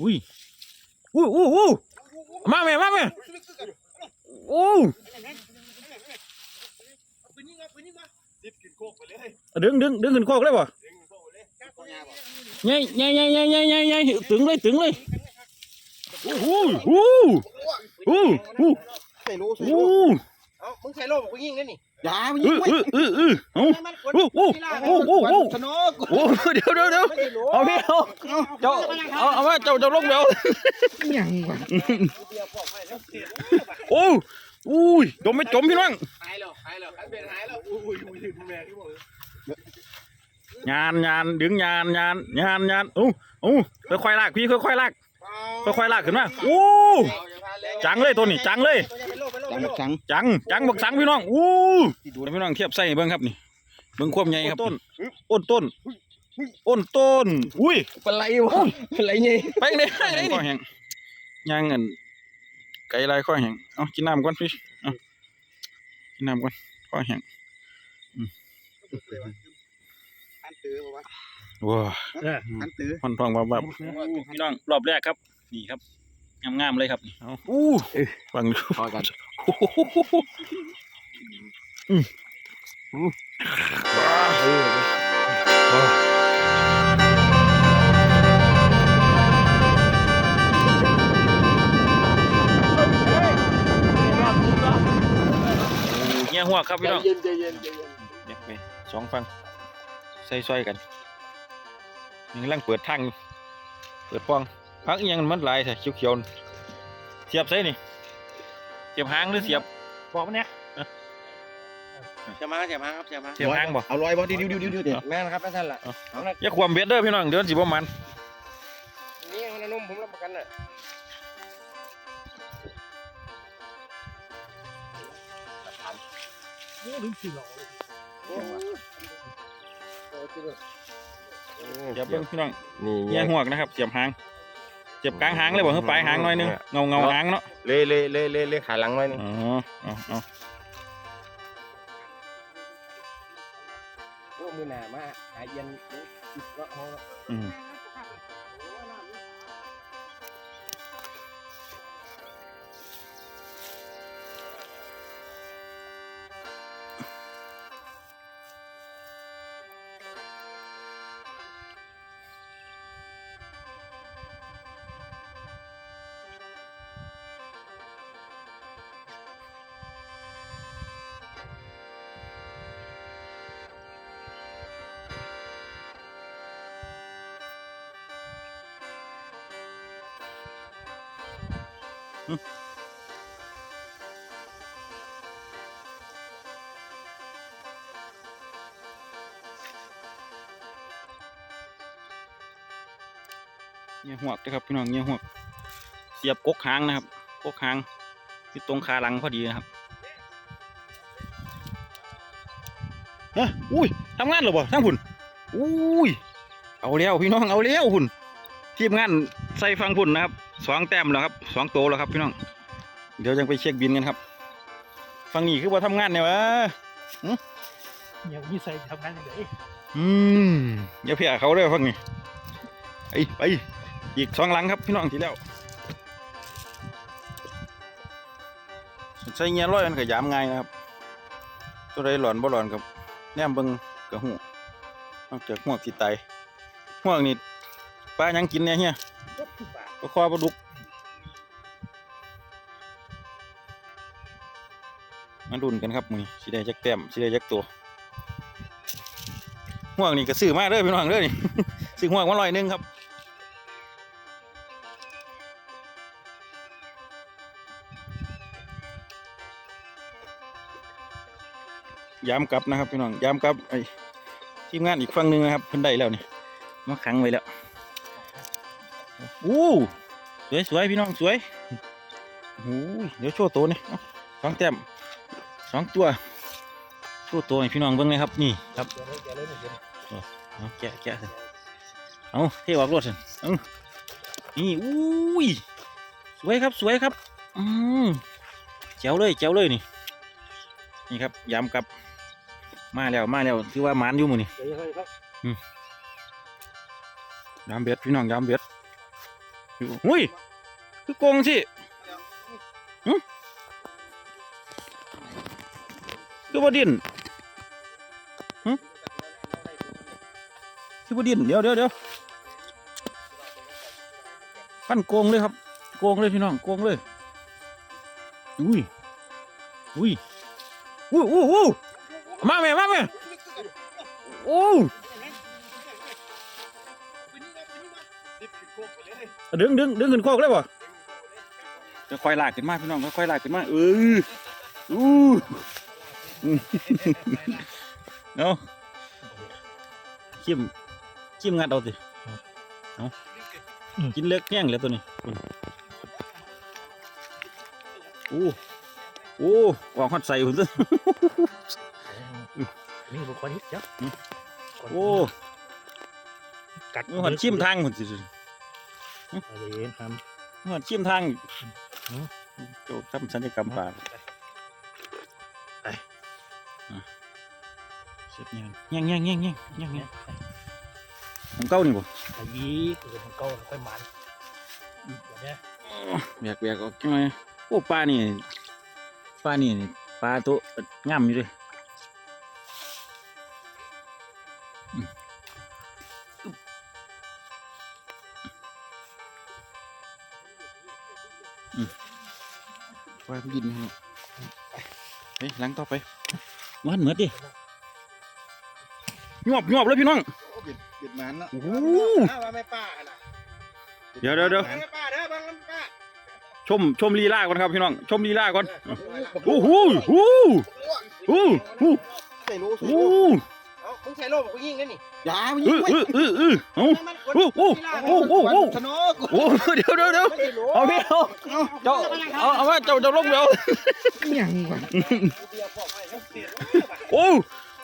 อุ้ยอุ้ยอุ้ยอุ้ยมาแม่มาแม่โอ้ปืนยิงมาปืนยิงมาดิบกินโคกไปเลยดึงดึงดึงขึ้นโคกเลยบ่ดึงโคกไปเลยแค่ปัญญาบ่ใหญ่ใหญ่ใหญ่ใหญ่ใหญ่ใหญ่ใหญ่ตึงเลยตึงเลยโอ้โหโอ้โหโอ้โหใส่โลใส่โอ้โลโหเอ้ามึงใส่โลบอกกูยิงได้นี่ อย่ามึงเอยิงอไว้เออเออเออเอามันกดโอ้โหโอ้โหโอ้โหสนุกโอ้โหเดี๋ยวเดี๋ยวเดี๋ยวไม่ได้โลเอาพี่เอาเจ้าเอาเอาว่าเจ้าเจ้าลงเดี๋ยวยังวะโอ้อุ้ยจมไม่จมพี่น้องหายแล้วหายแล้วหายเป็นหายแล้วอุ้ยอุ้ยอุ้ยดูแม่ที่บอกยานยานดึงยานยานยานยานโอ้โอ้ค่อยๆลากพี่ค่อยๆลากค่อยๆลากขึ้นมาโอ้จังเลยตัวนี้จังเลย จังจังจังจังบักสังพี่น้องอู้ดูนะพี่น้องเทียบใส่เบิ่งครับนี่เบิ่งความใหญ่ครับต้นอ้นต้นอ้นต้นอุ้ยปลาไหลวะปลาไหลไงไปไหนไปไหนข้อแห้งย่างเงินไก่ลายข้อแห้งเอากินน้ำก่อนพี่เอากินน้ำก่อนข้อแห้งอันตื้อวะว้าอันตื้อพันทองบับบับพี่น้องรอบแรกครับ นี่ครับ งามๆเลยครับนี่เอาอู้ฟังดูพอกันอืมว้าเงี้ยหัวครับพี่น้องเย็นใจเย็นใจเย็นเดี๋ยวไปสองฟังใส่ซอยกันยังกำลังเปิดทางอยู่เปิดฟอง พักอิหยังมันหลายใช่เขียวๆเสียบใส่นี่เสียบหางหรือเสียบบอกมันเนี่ยจะมาจะมาครับจะมาเสียบหางบ่เอาลอยบ่ดิวดิวดิวดิวเดี๋ยวแม่นะครับนั่นแหละอย่าความเบ็ดเด้อพี่น้องเดือนสิบ่มันนี่มันนุ่มผมรับประกันน่ะโอ้ถึงสี่หล่อเลยเสียบเบิ่งพี่น้องนี่เงี้ยหัวกนะครับเสียบหาง เสียบกลางหางเลยบ่คือปลายหางหน่อยนึงเงาเงาหางเนาะเล่เล่เล่เล่เล่ขาหลังไว้นึงอ๋อเอาเอาโอ้มือหนามาหายเย็นจิบก็ห้ เงี้ยหัวกนะครับพี่น้องเงี้ยหัวก เสียบกกหางนะครับกกหางอยู่ตรงขาหลังพอดีนะครับฮะอุ้ยทำงานหรือบ่าทั้งพุ่นอุ้ยเอาแล้วพี่น้องเอาแล้วพุ่นทีมงานใส่ฟังพุ่นนะครับ สองแต้มแล้วครับสองโตแล้วครับพี่น้อง เดี๋ยวยังไปเช็คบินกันครับฟังนี่คือว่าทำงานเนี่ยวะเนี่ยมีใส่ทำงานอย่างไรอืมอย่าเพียเขาเลยฟังนี่ไปไปอีกสองหลังครับพี่น้องทีแล้วใส่เงี้ยร้อยมันก็ยามง่ายนะครับ ตัวใดหลอนบ่หลอนกับแนมเบิงกระหูนอกจากหัวกสิไตายหัวกนี่ปลาหยังกินเนี่ยเฮีย ปลาคอปลาดุก มาดุนกันครับมือนี้สิได้จักแต้มสิได้จักตัวหัวกนี่ก็ซื้อมาเด้อพี่น้องเด้อนี่ซื้อหัวกมาลอยนึงครับยามกลับนะครับพี่น้องยามกลับไอ้ทีมงานอีกฝั่งหนึ่งนะครับเพิ่นได้แล้วนี่มาขังไว้แล้ว อู้สวยสวยพี่น้องสวยโอ้ยเดี๋ยวโชว์ตัวนี่เอาสองแต้มสองตัวโชว์ตัวให้พี่น้องเบิ่งเลยครับนี่ครับเอาแกะแกะสิเอาเทออกรถสิเอานี่อุ้ยสวยครับสวยครับอืมเจ๋วเลยเจ๋วเลยนี่ นี่ครับยามกลับ มาแล้วมาแล้วคือว่าหมานอยู่หมือนี่เดี๋ยวให้ครับยามเบ็ดพี่น้องยามเบ็ด หุ้ย คือโกงสิหึคือบ่ดินหึคือบ่ดินเดี๋ยวเดี๋ยวเดี๋ยวขั้นโกงเลยครับ โกงเลยพี่น้อง โกงเลย อุ้ย อุ้ยอู้อู้อู้มาแม่มาแม่โอ้ ดึงดึงดึงขึ้นโคกเลยบ่จะค่อยลากขึ้นมาพี่น้องค่อยๆลากขึ้นมาเอออู้อืมเอาชิมชิมงัดเอาสิเอากินเล็กแห้งแล้วตัวนี้อู้อู้วางหัดใส่หุ่นซะนี่บุคคลนี้เจ้าโอ้ กัดหัดชิมทางหุ่นสิอะไรเองทหัดชิมทางอืมโจทำสัญญกรรมปากไปเสร็จยังยังยังยังยังยังยังของเก้านี่บ่ำไอ้ยีคือของเก่าค่อยมันเดี๋ยวนี้แบกแบกออกจังไงโอ้ปลานี่ปลานี่นี่ปลาตัวงามอยู่เลย ปล่อยมันกินให้หมดเฮ้ยหลังต่อไปมันเหมือนดิงอบงอบเลยพี่น้องเบียดเบียดมันเนาะโอ้โหว่าไม่ป้าน่ะเดี๋ยวเดี๋ยวเดี๋ยวไม่ป้าเด้อบังน้ำป้าชมชมลีลาก่อนครับพี่น้อง ชมลีลาก่อนโอ้โหโอ้โหโอ้โหใส่รู้โอ้ใส่โหรู้เอ้า มึงใส่โล่บอกกูยิงกันนี่อย่ามึงเอยิงอไว้เออเออเออเอาโอ้โหโอ้โห โอ้โหชนกโอ้เดี๋ยวเดี๋ยวเดี๋ยวไม่ใช่โล่เอาพี่เอาเจ้าเอาเอาว่าเจ้าเจ้าลงเดี๋ยวยังวะเบียร์บอกให้เสียโอ้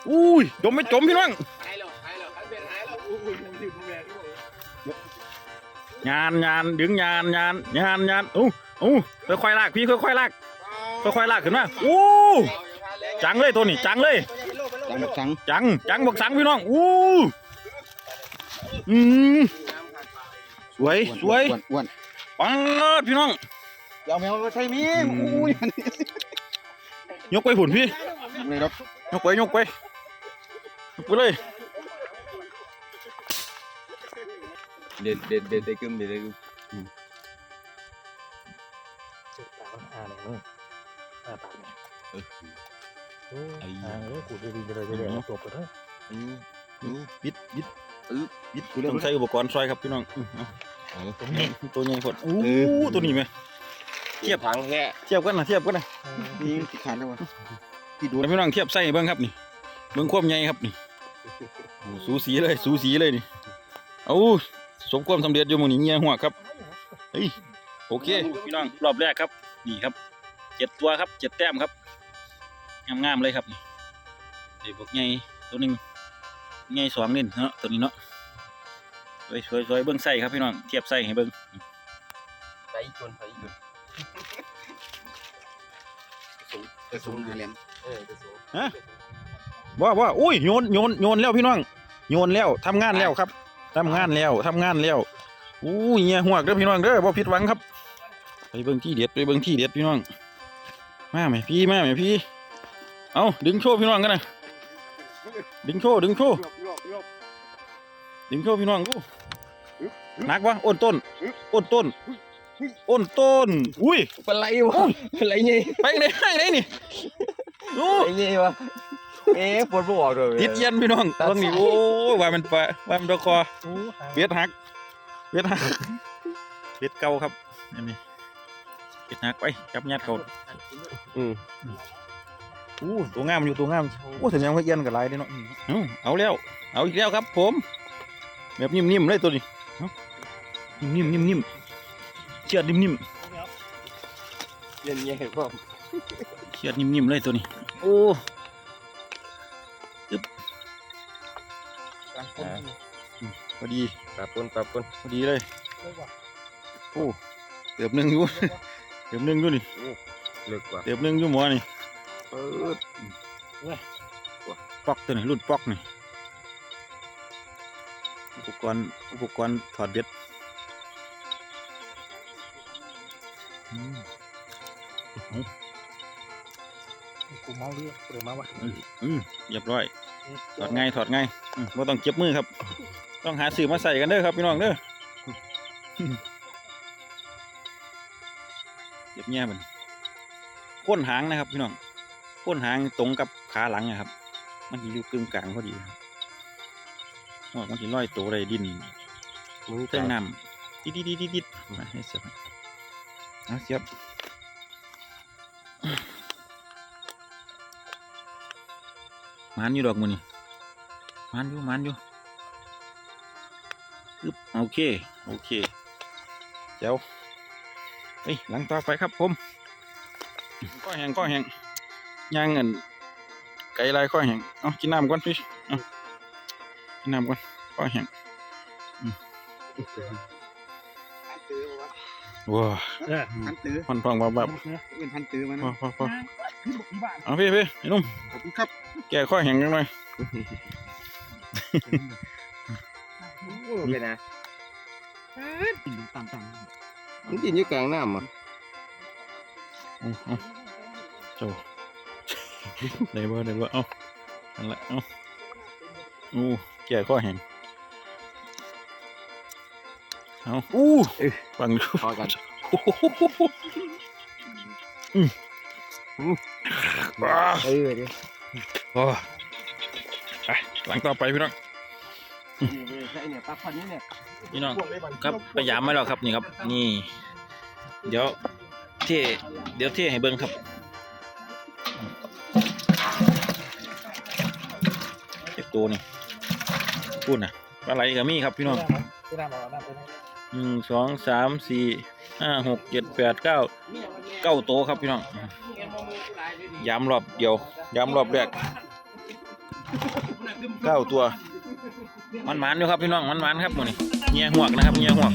อุ้ยจมไม่จมพี่น้องหายแล้วหายแล้วหายเป็นหายแล้วอุ้ยมึงถึงแม่ด้วยงานงานดึงงานงานงานงานโอ้โอ้ค่อยๆลากพี่ค่อยๆลากค่อยๆลากขึ้นมาโอ้จังเลยตัวนี้จังเลย จังจังจังจังบอกสังพี่น้องอู้อืมสวยสวยอ้วนปังดพี่น้องเดี๋ยวแมวใช่มีอุ้ยยกไปหุ่นพี่เลยครับยกไปยกไปยกไปเลยเด็ดเด็ดเด็ดได้กึมเด็ดได้กึมสุดตาอ่าไหนมึงอ่าปากเนี่ย โอ้อ่าเออกูจะดีเลยจะเดี๋ยวจบไปเถอะบิดบิดยิดกูต้เริ่อมงใช้อุปกรณ์ซอยครับพี่น้องอื้อเอาตรงนี้ตัวใหญ่พอดอู้เออตัวนี้ไหมเทียบถังแค่เทียบกันนะเทียบกันนะนี่ที่ขาดแล้ววะที่ดูเดี๋ยวพี่น้องเทียบใส่ให้เบิ้งครับนี่เบิ้งความใหญ่ครับนี่โอ้สูสีเลยสูสีเลยนี่เอาสมความสำเร็จอยู่หมื้นี้เงี้ยหัวครับเฮ้ยโอเคพี่น้องรอบแรกครับนี่ครับเจ็ดตัวครับเจ็ดแต้มครับ งามๆเลยครับนี่เดี๋ยวบอกใหญ่ตัวหนึ่งใหญ่สองเล่นเนาะตัวนี้เนาะสวยสวยสวยเบิ้งใส่ครับพี่น้องเทียบใส่ให้เบิ้งใส่จนใส่จนจะสูงหาเหรียญเออจะสูงว่าว่าอุ้ยโยนโยนโยนแล้วพี่น้องโยนแล้วทำงานแล้วครับทำงานแล้วทำงานแล้วอู้ยเงี้ยหัวกเด้อพี่น้องเด้อบ่ผิดหวังครับ ไปเบิ่งที่เด็ดไปเบิ่งที่เด็ดพี่น้องมาไหมพี่มาไหมพี่ เอาดึงโชว์พี่น้องกันนะดึงโชว์ดึงโชว์ยกยกยกดึงโชว์พี่น้องดูหนักวะอ้นต้นอ้นต้นอ้นต้น อุ้ยเป็นไรวะเป็นไรเนี่ยไปไหนไปไหนนี่โอ้ไอ้เนี่ยวะเอ๊ะปวดบ่ออกเลยติดเย็นพี่น้องเบิ่งนี่โอ้ยว่ามันปะว่ามันตะคอโอ้เวียดหักเวียดหักเวียดเก่าครับอันนี้เวียดหักไปจับยัดเขาอืม อู้ตัวงามอยู่ตัวงามโอ้ถึงยังไม่เอียนกับลายเด้เนาะเอาเอาแล้ว เอาอีกแล้วครับ ผม แบบนิ่มๆเลยตัวนี้เอานิ่มๆนิ่มๆเชือดนิ่มเย็นเย็นพ่อๆเชือดนิ่มๆเลยตัวนี้ โอ้อึ๊บพอดีปรับปนปรับปนพอดีเลยโอ้เติบหนึ่งอยู่เติบหนึ่งอยู่นี่เลิกกว่าเติบหนึ่งอยู่หมอนี่ เออปอกตัวนี้รุ่นปอกนี่อุปกรณ์อุปกรณ์ถอดเบ็ดอืมกูเมาเรื่องเรือมาวะอืมเรียบร้อย ถอดง่ายถอดง่ายอืมบ่ต้องเจ็บมือครับ ต้องหาสื่อมาใส่กันเด้อครับพี่น้องเด้อเจ็บแง่มันก้นหางนะครับพี่น้อง ก้นหางตรงกับขาหลังนะครับ มันสิอยู่กึ่งกลางพอดีครับว่ามันสิลอยตัวได้ดินมือเครื่องน้ำดิดดิดดิดดิดดิดมาให้เสียบเอาเสียบมันอยู่ดอกมือนี่มันอยู่มันอยู่อึ๊บโอเค โอเค เจ้าเฮ้ยหลังต่อไปครับผมก้อยแห้งก้อยแห้ง ย่างเงินไก่ลายก้อยแห้งเอากินน้ำก่อนพี่เอากินน้ำก่อนก้อยแห้งพันตื้อวะว้าเออพันตื้อพันฟังว่าแบบเป็นพันตื้อมันพอพอพอเอาพี่พี่ไอ้หนุ่มขอบคุณครับ แกข้อแห้งกันหน่อยเป็นไงต่ำต่มันกินอยู่กลางน้ำอะเอาเอาโจ ได้บ่ได้บ่เอาอันละเอาอู้แกข้อแห้งเอาอู้ฟังดูพอกันโอ้โหอืมว้าเออเดี๋ยวโอ้ไปหลังต่อไปพี่น้องใช่เนี่ยปลาพันนี้เนี่ยพี่น้องครับพยายามมาแล้วครับนี่ครับ นี่ เดี๋ยวเท่เดี๋ยวเท่ให้เบิ้งครับ ตัวนี่พูดนะปลาไหลกับมีครับพี่น้องำที่น้ำเอาน้ำไปนะหนึ่งสองสามสี่ห้าหกเจ็ดแปดเก้าเก้าโตวครับพี่น้องย้ำรอบเดียวย้ำรอบแรกเก้าตัว มันหมันอยู่ครับพี่น้องมันหมันครับหมดนี่เงียหวกนะครับเงียหวก